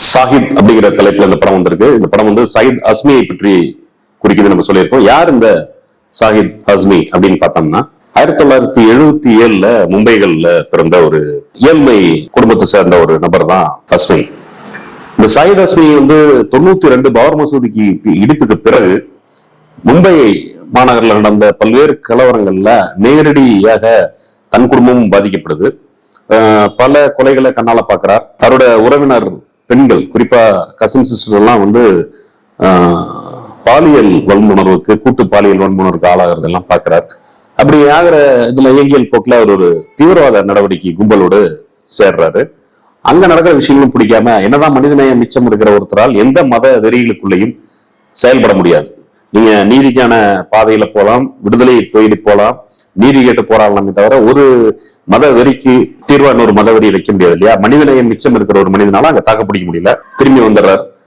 சாஹித் அப்படிங்கிற தலைப்புல இந்த படம் வந்திருக்கு. இந்த படம் வந்து சயித் அஸ்மியை பற்றி குறிக்குது நம்ம சொல்லியிருக்கோம் யார் இந்த சாஹித் அஸ்மி அப்படின்னு பார்த்தோம்னா ஆயிரத்தி தொள்ளாயிரத்தி எழுபத்தி ஏழுல மும்பைகள்ல பிறந்த ஒரு ஏழ்மை குடும்பத்தை சேர்ந்த ஒரு நபர் தான் அஸ்மி இந்த சாயித் அஸ்மி வந்து தொண்ணூத்தி ரெண்டு பவர் மசூதிக்கு இடிப்புக்கு பிறகு மும்பை மாநகரில் நடந்த பல்வேறு கலவரங்கள்ல நேரடியாக தன் குடும்பமும் பாதிக்கப்படுது. பல கொலைகளை கண்ணால பாக்குறார் அவரோட உறவினர் பெண்கள் குறிப்பா கசின் சிஸ்டர் எல்லாம் வந்து பாலியல் வன்புணர்வுக்கு கூட்டு பாலியல் வன்புணர்வுக்கு ஆளாகிறது எல்லாம் பாக்குறார் அப்படி ஆகிற இதுல இயங்கியல் போக்குல அவர் ஒரு தீவிரவாத நடவடிக்கை கும்பலோடு சேர்றாரு. அங்க நடக்கிற விஷயங்களும் பிடிக்காம என்னதான் மனிதநேயம் மிச்சம் இருக்கிற ஒருத்தரால் எந்த மத வெறிகளுக்குள்ளேயும் செயல்பட முடியாது. நீங்க நீதிக்கான பாதையில போலாம் விடுதலை தேடி போகலாம் நீதி கேட்டு போராடலாமே தவிர ஒரு மத வெறிக்கு தீர்வான ஒரு மத வெறி வைக்க முடியாது இல்லையா? மனிதநேயம் மிச்சம் இருக்கிற ஒரு மனிதனால அங்க தாக்கு பிடிக்க முடியல. திரும்பி வந்துடுறார்.